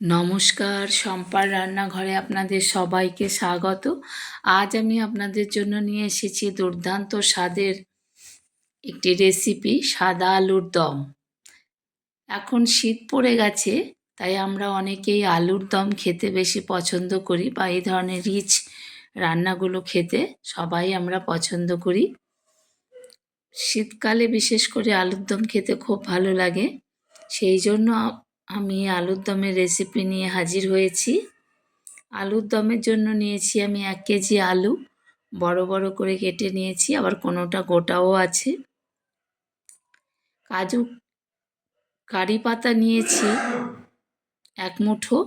নমস্কার, শম্পার রান্নাঘরে আপনাদের সবাইকে স্বাগত। আজ আমি আপনাদের জন্য নিয়ে এসেছি দুর্দান্ত স্বাদের একটি রেসিপি, সাদা আলুর দম। এখন শীত পড়ে গেছে, তাই আমরা অনেকেই আলুর দম খেতে বেশি পছন্দ করি বা এই ধরনের রিচ রান্নাগুলো খেতে সবাই আমরা পছন্দ করি। শীতকালে বিশেষ করে আলুর দম খেতে খুব ভালো লাগে, সেই জন্য আমি আলুর দমের রেসিপি নিয়ে হাজির হয়েছি। আলুর দমের জন্য নিয়েছি আমি এক কেজি আলু। বড় বড় করে কেটে নিয়েছি, আবার কোনোটা গোটাও আছে। কাজু কারি পাতা নিয়েছি এক মুঠো।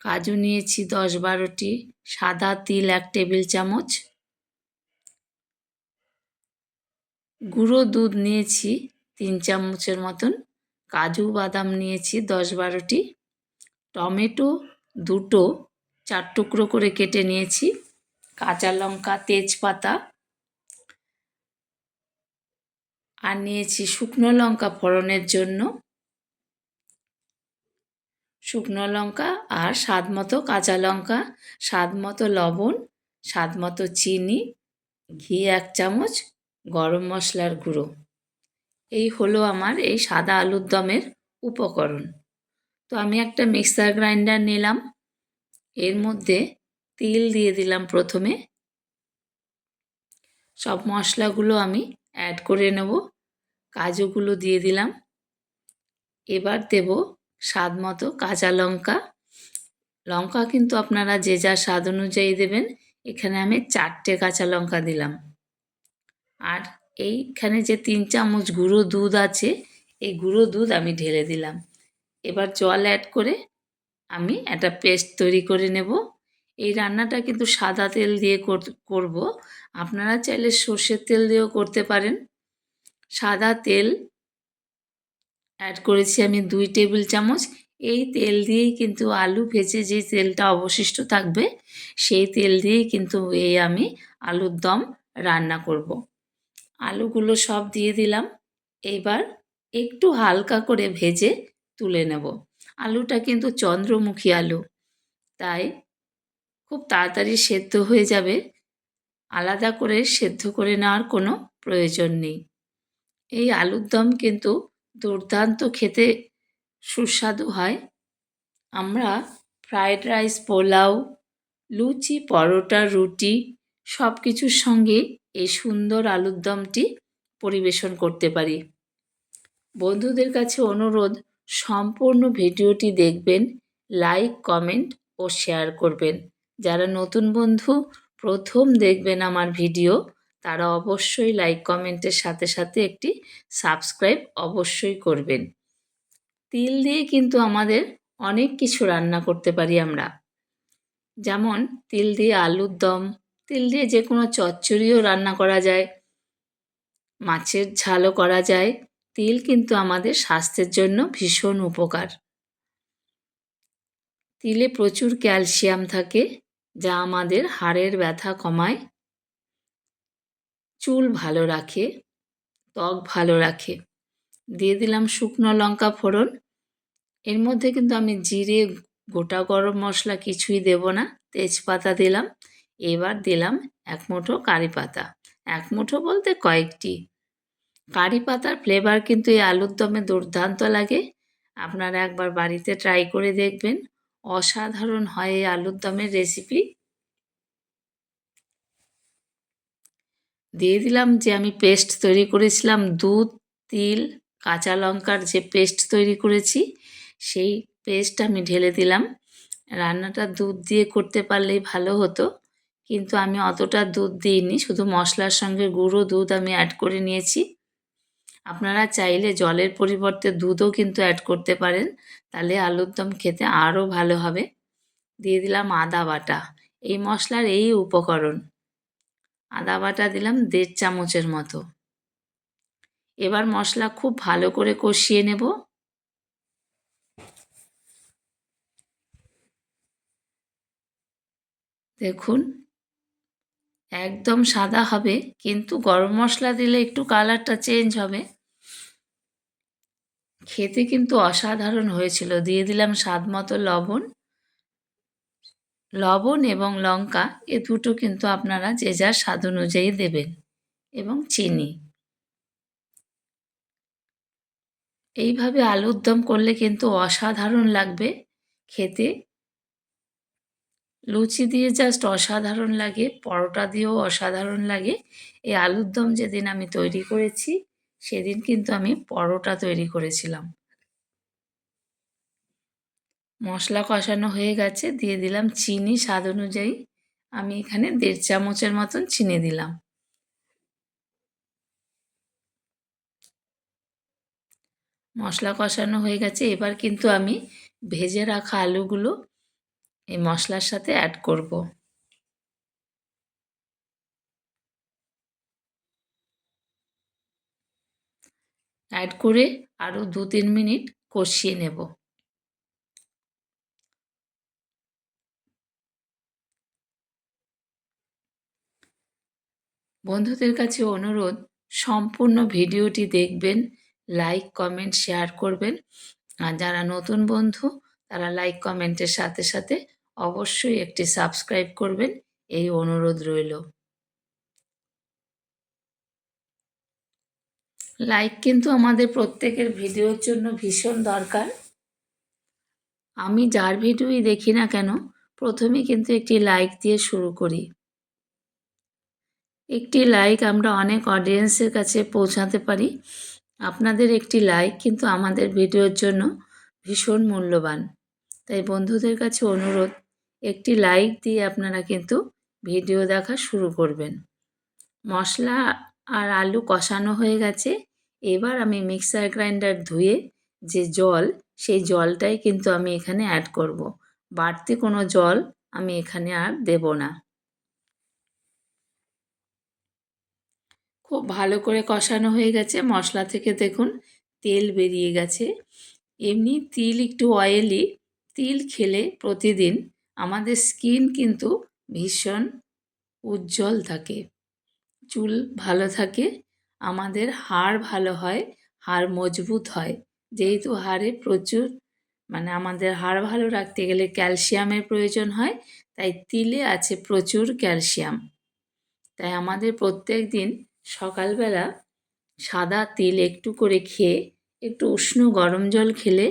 কাজু নিয়েছি দশ বারোটি। সাদা তিল এক টেবিল চামচ। গুঁড়ো দুধ নিয়েছি তিন চামচের মতন। কাজু বাদাম নিয়েছি দশ বারোটি। টমেটো দুটো, চার টুকরো করে কেটে নিয়েছি। কাঁচা লঙ্কা, তেজপাতা। আর নিয়েছি শুকনো লঙ্কা ফোড়নের জন্য। শুকনো লঙ্কা আর স্বাদ মতো কাঁচা লঙ্কা, স্বাদ মতো লবণ, স্বাদ মতো চিনি, ঘি এক চামচ, গরম মশলার গুঁড়ো। এই হলো আমার এই সাদা আলুর দমের উপকরণ। তো আমি একটা মিক্সার গ্রাইন্ডার নিলাম। এর মধ্যে তিল দিয়ে দিলাম প্রথমে। সব মশলাগুলো আমি অ্যাড করে নেব। কাজুগুলো দিয়ে দিলাম। এবার দেব স্বাদ মতো কাঁচা লঙ্কা। লঙ্কা কিন্তু আপনারা যে যা স্বাদ অনুযায়ী দেবেন। এখানে আমি চারটে কাঁচা লঙ্কা দিলাম। আর এইখানে যে তিন চামচ গুঁড়ো দুধ আছে, এই গুঁড়ো দুধ আমি ঢেলে দিলাম। এবার জল অ্যাড করে আমি একটা পেস্ট তৈরি করে নেব। এই রান্নাটা কিন্তু সাদা তেল দিয়ে করব। আপনারা চাইলে সর্ষের তেল দিয়েও করতে পারেন। সাদা তেল অ্যাড করেছি আমি দুই টেবিল চামচ। এই তেল দিয়েই কিন্তু আলু ভেজে যে তেলটা অবশিষ্ট থাকবে, সেই তেল দিয়েই কিন্তু এই আমি আলুর দম রান্না করব। আলুগুলো সব দিয়ে দিলাম। এবার একটু হালকা করে ভেজে তুলে নেব। আলুটা কিন্তু চন্দ্রমুখী আলু, তাই খুব তাড়াতাড়ি সেদ্ধ হয়ে যাবে। আলাদা করে সেদ্ধ করে নেওয়ার কোনো প্রয়োজন নেই। এই আলুর দম কিন্তু দুর্দান্ত খেতে সুস্বাদু হয়। আমরা ফ্রায়েড রাইস, পোলাও, লুচি, পরোটা, রুটি সব কিছুর সঙ্গে এই সুন্দর আলুর দমটি পরিবেশন করতে পারি। বন্ধুদের কাছে অনুরোধ, সম্পূর্ণ ভিডিওটি দেখবেন, লাইক, কমেন্ট ও শেয়ার করবেন। যারা নতুন বন্ধু, প্রথম দেখবেন আমার ভিডিও, তারা অবশ্যই লাইক, কমেন্টের সাথে সাথে একটি সাবস্ক্রাইব অবশ্যই করবেন। তিল দিয়ে কিন্তু আমাদের অনেক কিছু রান্না করতে পারি আমরা। যেমন তিল দিয়ে আলুর দম তিল দিয়ে যে কোনো চচ্চড়িও রান্না করা যায়। মাছের ঝালও করা যায়। তিল কিন্তু আমাদের স্বাস্থ্যের জন্য ভীষণ উপকার। তিলে প্রচুর ক্যালসিয়াম থাকে, যা আমাদের হাড়ের ব্যথা কমায়। চুল ভালো রাখে, ত্বক ভালো রাখে। দিয়ে দিলাম শুকনো লঙ্কা ফোড়ন। এর মধ্যে কিন্তু আমি জিরে, গোটা গরম মশলা কিছুই দেব না। তেজপাতা দিলাম। এবার দিলাম এক মুঠো কারি পাতা। এক মুঠো বলতে কয়েকটি। কারি পাতার ফ্লেভার কিন্তু এই আলুর দমে দুর্দান্ত লাগে। আপনারা একবার বাড়িতে ট্রাই করে দেখবেন। অসাধারণ হয় এই আলুর দমের রেসিপি দিয়ে দিলাম যে আমি পেস্ট তৈরি করেছিলাম, দুধ, তিল, কাঁচা লঙ্কার যে পেস্ট তৈরি করেছি, সেই পেস্ট আমি ঢেলে দিলাম। রান্নাটা দুধ দিয়ে করতে পারলেই ভালো হতো। কিন্তু আমি অতটা দুধ দিইনি, শুধু মশলার সঙ্গে গুঁড়ো দুধ আমি অ্যাড করে নিয়েছি। আপনারা চাইলে জলের পরিবর্তে দুধও কিন্তু অ্যাড করতে পারেন, তাহলে আলুর দম খেতে আরও ভালো হবে। দিয়ে দিলাম আদা বাটা, এই মশলার এই উপকরণ। আদা বাটা দিলাম দেড় চামচের মতো। এবার মশলা খুব ভালো করে কষিয়ে নেব। দেখুন একদম সাদা হবে, কিন্তু গরম মশলা দিলে একটু কালারটা চেঞ্জ হবে। খেতে কিন্তু অসাধারণ হয়েছিল। দিয়ে দিলাম স্বাদ মতো লবণ। লবণ এবং লঙ্কা, এ দুটো কিন্তু আপনারা যে যার স্বাদ অনুযায়ী দেবেন এবং চিনি। এইভাবে আলুর দম করলে কিন্তু অসাধারণ লাগবে খেতে। লুচি দিয়ে জাস্ট অসাধারণ লাগে, পরোটা দিয়েও অসাধারণ লাগে। এই আলুর দম যেদিন আমি তৈরি করেছি, সেদিন কিন্তু আমি পরোটা তৈরি করেছিলাম। মশলা কষানো হয়ে গেছে, দিয়ে দিলাম চিনি স্বাদ অনুযায়ী। আমি এখানে দেড় চামচের মতন চিনি দিলাম। মশলা কষানো হয়ে গেছে, এবার কিন্তু আমি ভেজে রাখা আলুগুলো এই মশলার সাথে অ্যাড করব। অ্যাড করে আরও দু তিন মিনিট কষিয়ে নেব। বন্ধুদের কাছে অনুরোধ, সম্পূর্ণ ভিডিওটি দেখবেন লাইক কমেন্ট শেয়ার করবেন। আর যারা নতুন বন্ধু, তারা লাইক কমেন্টের সাথে সাথে অবশ্যই একটি সাবস্ক্রাইব করবেন। এই অনুরোধ রইল। লাইক কিন্তু আমাদের প্রত্যেকের ভিডিওর জন্য ভীষণ দরকার। আমি যার ভিডিওই দেখি না কেন, প্রথমে কিন্তু একটি লাইক দিয়ে শুরু করি। একটি লাইক আমরা অনেক অডিয়েন্সের কাছে পৌঁছাতে পারি। আপনাদের একটি লাইক কিন্তু আমাদের ভিডিওর জন্য ভীষণ মূল্যবান। তাই বন্ধুদের কাছে অনুরোধ একটি লাইক দিয়ে আপনারা কিন্তু ভিডিও দেখা শুরু করবেন। মশলা আর আলু কষানো হয়ে গেছে। এবার আমি মিক্সার গ্রাইন্ডার ধুয়ে যে জল, সেই জলটাই কিন্তু আমি এখানে অ্যাড করব। বাড়তি কোনো জল আমি এখানে আর দেব না। খুব ভালো করে কষানো হয়ে গেছে। মশলা থেকে দেখুন তেল বেরিয়ে গেছে। এমনি তিল একটু অয়েলি তিল খেলে প্রতিদিন আমাদের স্কিন কিন্তু ভীষণ উজ্জ্বল থাকে। চুল ভালো থাকে, আমাদের হাড় ভালো হয়, হাড় মজবুত হয়। যেহেতু হাড়ে প্রচুর মানে আমাদের হাড় ভালো রাখতে গেলে ক্যালসিয়ামের প্রয়োজন হয়, তাই তিলে আছে প্রচুর ক্যালসিয়াম। তাই আমাদের প্রত্যেক দিন সকালবেলা সাদা তিল একটু করে খেয়ে, একটু উষ্ণ গরম জল খেলে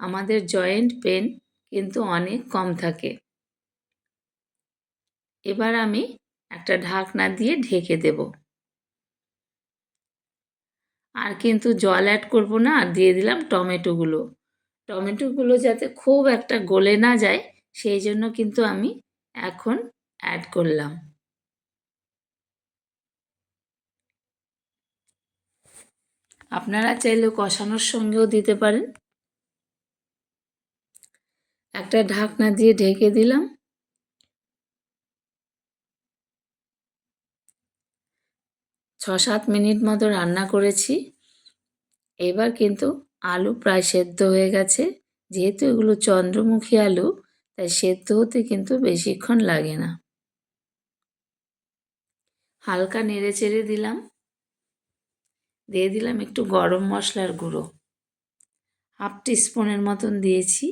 আমাদের জয়েন্ট পেন কিন্তু অনেক কম থাকে। এবার আমি একটা ঢাকনা দিয়ে ঢেকে দেব। আর কিন্তু জল অ্যাড করব না, আর দিয়ে দিলাম টমেটোগুলো টমেটোগুলো যাতে খুব একটা গলে না যায়, সেই জন্য কিন্তু আমি এখন অ্যাড করলাম। আপনারা চাইলে কষানোর সঙ্গেও দিতে পারেন। একটা ঢাকনা দিয়ে ঢেকে দিলাম। ছ সাত মিনিট মতো রান্না করেছি। এবার কিন্তু আলু প্রায় সেদ্ধ হয়ে গেছে। যেহেতু এগুলো চন্দ্রমুখী আলু, তাই সেদ্ধ হতে কিন্তু বেশিক্ষণ লাগে না। হালকা নেড়ে চেড়ে দিলাম। দিয়ে দিলাম একটু গরম মশলার গুঁড়ো। হাফ টিস্পুনের মতন দিয়েছি।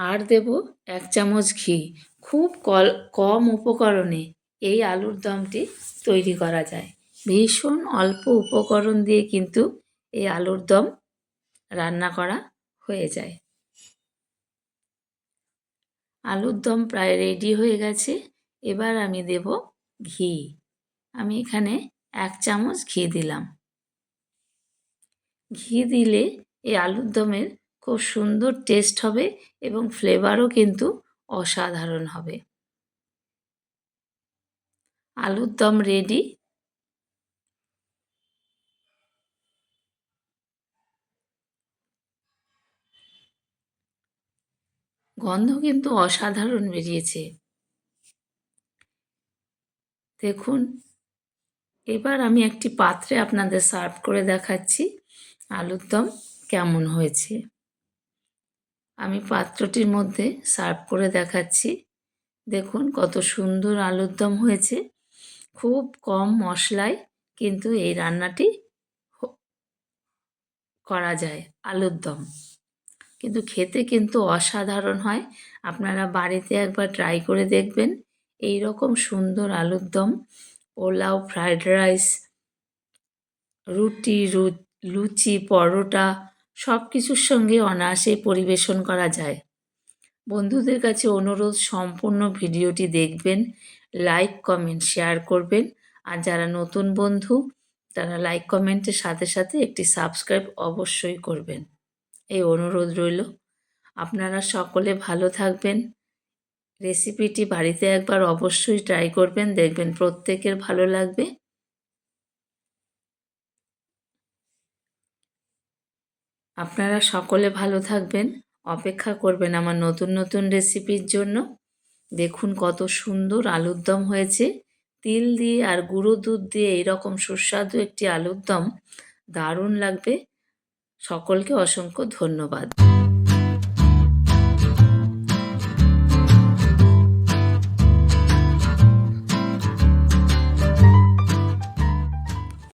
আর দেব এক চামচ ঘি। খুব কল, কম উপকরণে এই আলুর দমটি তৈরি করা যায়। ভীষণ অল্প উপকরণ দিয়ে কিন্তু এই আলুর দম রান্না করা হয়ে যায়। আলুর দম প্রায় রেডি হয়ে গেছে। এবার আমি দেব ঘি। আমি এখানে এক চামচ ঘি দিলাম। ঘি দিলে এই আলুর দমের খুব সুন্দর টেস্ট হবে এবং ফ্লেভারও কিন্তু অসাধারণ হবে। আলুর দম রেডি গন্ধ কিন্তু অসাধারণ বেরিয়েছে। দেখুন, এবার আমি একটি পাত্রে আপনাদের সার্ভ করে দেখাচ্ছি আলুর দম কেমন হয়েছে। আমি পাত্রটির মধ্যে সার্ভ করে দেখাচ্ছি। দেখুন কত সুন্দর আলুর দম হয়েছে। খুব কম মশলায় কিন্তু এই রান্নাটি করা যায়, আলুর দম। কিন্তু খেতে কিন্তু অসাধারণ হয়। আপনারা বাড়িতে একবার ট্রাই করে দেখবেন। এই রকম সুন্দর আলুর দম, পোলাও ফ্রায়েড রাইস, রুটি লুচি, পরোটা সব কিছুর সঙ্গে অনায়াসেই পরিবেশন করা যায়। বন্ধুদের কাছে অনুরোধ, সম্পূর্ণ ভিডিওটি দেখবেন, লাইক, কমেন্ট, শেয়ার করবেন। আর যারা নতুন বন্ধু, তারা লাইক কমেন্টের সাথে সাথে একটি সাবস্ক্রাইব অবশ্যই করবেন। এই অনুরোধ রইল। আপনারা সকলে ভালো থাকবেন। রেসিপিটি বাড়িতে একবার অবশ্যই ট্রাই করবেন, দেখবেন প্রত্যেকের ভালো লাগবে। আপনারা সকলে ভালো থাকবেন। অপেক্ষা করবেন আমার নতুন নতুন রেসিপির জন্য। দেখুন কত সুন্দর আলুর দম হয়েছে। তিল দিয়ে আর গুঁড়ো দুধ দিয়ে এইরকম সুস্বাদু একটি আলুর দম দারুণ লাগবে। সকলকে অসংখ্য ধন্যবাদ।